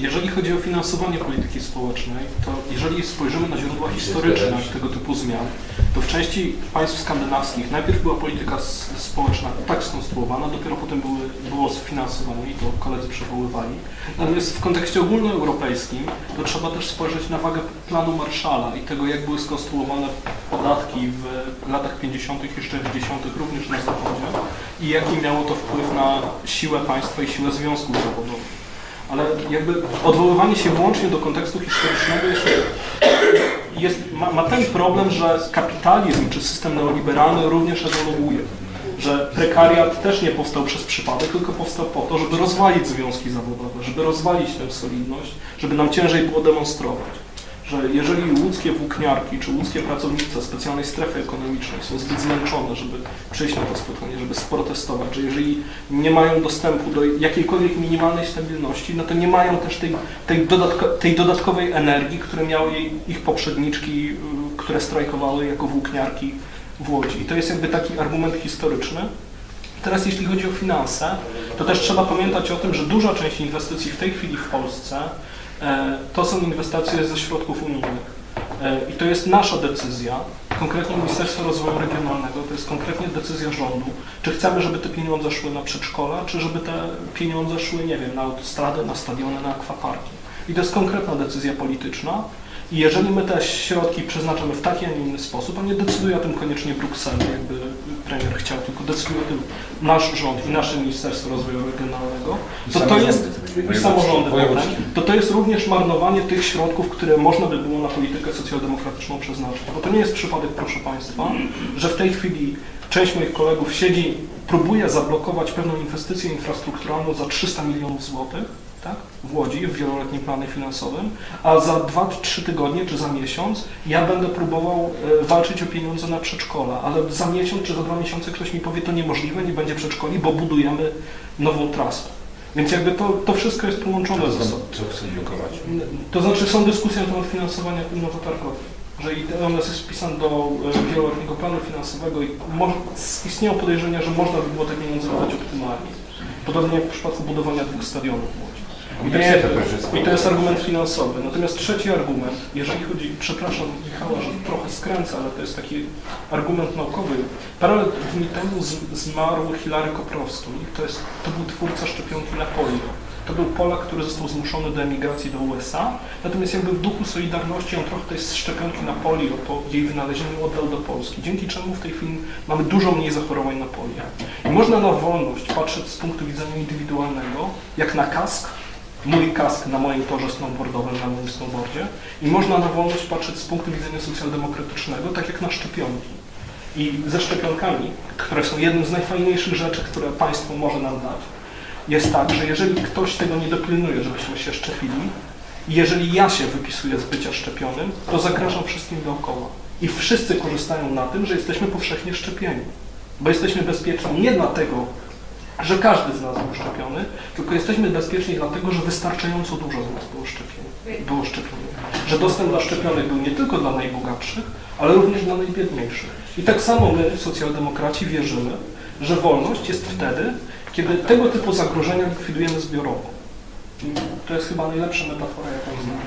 Jeżeli chodzi o finansowanie polityki społecznej, to jeżeli spojrzymy na źródła historyczne tego typu zmian, to w części państw skandynawskich najpierw była polityka społeczna tak skonstruowana, dopiero potem były, było finansowanie i to koledzy przywoływali. Natomiast w kontekście ogólnoeuropejskim to trzeba też spojrzeć na wagę planu Marshalla i tego, jak były skonstruowane podatki w latach 50. i 40. również na Zachodzie i jaki miało to wpływ na siłę państwa i siłę związków zawodowych. Ale jakby odwoływanie się wyłącznie do kontekstu historycznego jest, jest, ma, ma ten problem, że kapitalizm czy system neoliberalny również ewoluuje. Że prekariat też nie powstał przez przypadek, tylko powstał po to, żeby rozwalić związki zawodowe, żeby rozwalić tę solidność, żeby nam ciężej było demonstrować. Że jeżeli łódzkie włókniarki czy łódzkie pracownice specjalnej strefy ekonomicznej są zbyt zmęczone, żeby przyjść na to spotkanie, żeby sprotestować, że jeżeli nie mają dostępu do jakiejkolwiek minimalnej stabilności, no to nie mają też tej, tej, dodatko, tej dodatkowej energii, które miały ich poprzedniczki, y, które strajkowały jako włókniarki w Łodzi. I to jest jakby taki argument historyczny. Teraz jeśli chodzi o finanse, to też trzeba pamiętać o tym, że duża część inwestycji w tej chwili w Polsce to są inwestycje ze środków unijnych. E, I to jest nasza decyzja, konkretnie Ministerstwo Rozwoju Regionalnego, to jest konkretnie decyzja rządu, czy chcemy, żeby te pieniądze szły na przedszkola, czy żeby te pieniądze szły, nie wiem, na autostradę, na stadiony, na akwaparki. I to jest konkretna decyzja polityczna. I jeżeli my te środki przeznaczamy w taki, a nie inny sposób, a nie decyduje o tym koniecznie Bruksela, jakby premier chciał, tylko decyduje o tym nasz rząd i nasze Ministerstwo Rozwoju Regionalnego, to to jest i samorządy potem, to to jest również marnowanie tych środków, które można by było na politykę socjaldemokratyczną przeznaczyć. Bo to nie jest przypadek, proszę Państwa, że w tej chwili część moich kolegów siedzi, próbuje zablokować pewną inwestycję infrastrukturalną za 300 milionów złotych, tak, w Łodzi, w wieloletnim planie finansowym, a za 2-3 tygodnie czy za miesiąc ja będę próbował e, walczyć o pieniądze na przedszkola, ale za miesiąc czy za dwa miesiące ktoś mi powie, to niemożliwe, nie będzie przedszkoli, bo budujemy nową trasę. Więc jakby to, to wszystko jest połączone ze sobą. Co chcę blokować? To znaczy są dyskusje na temat finansowania nowotargowych. Że IDMS jest wpisany do e, wieloletniego planu finansowego i istnieją podejrzenia, że można by było te pieniądze wydać optymalnie. Podobnie jak w przypadku budowania dwóch stadionów to, też jest- I to jest argument finansowy. Natomiast trzeci argument, jeżeli chodzi, przepraszam Michała, że trochę skręcę, ale to jest taki argument naukowy. Parę dni temu z, zmarł Hilary Koprowski. To, jest, to był twórca szczepionki na polio. To był Polak, który został zmuszony do emigracji do USA. Natomiast jakby w duchu Solidarności on trochę tej szczepionki na polio po jej wynalezieniu oddał do Polski. Dzięki czemu w tej chwili mamy dużo mniej zachorowań na polio. I można na wolność patrzeć z punktu widzenia indywidualnego, jak na kask, mój kask na moim torze snowboardowym, na moim snowboardzie i można na wolność patrzeć z punktu widzenia socjaldemokratycznego, tak jak na szczepionki. I ze szczepionkami, które są jednym z najfajniejszych rzeczy, które państwo może nam dać, jest tak, że jeżeli ktoś tego nie dopilnuje, żebyśmy się szczepili, jeżeli ja się wypisuję z bycia szczepionym, to zagrażam wszystkim dookoła. I wszyscy korzystają na tym, że jesteśmy powszechnie szczepieni. Bo jesteśmy bezpieczni nie dlatego, że każdy z nas był szczepiony, tylko jesteśmy bezpieczni dlatego, że wystarczająco dużo z nas było szczepieni. Było szczepionych. Że dostęp do szczepionek był nie tylko dla najbogatszych, ale również dla najbiedniejszych. I tak samo my, socjaldemokraci, wierzymy, że wolność jest wtedy, kiedy tego typu zagrożenia likwidujemy zbiorowo. I to jest chyba najlepsza metafora, jaką znam.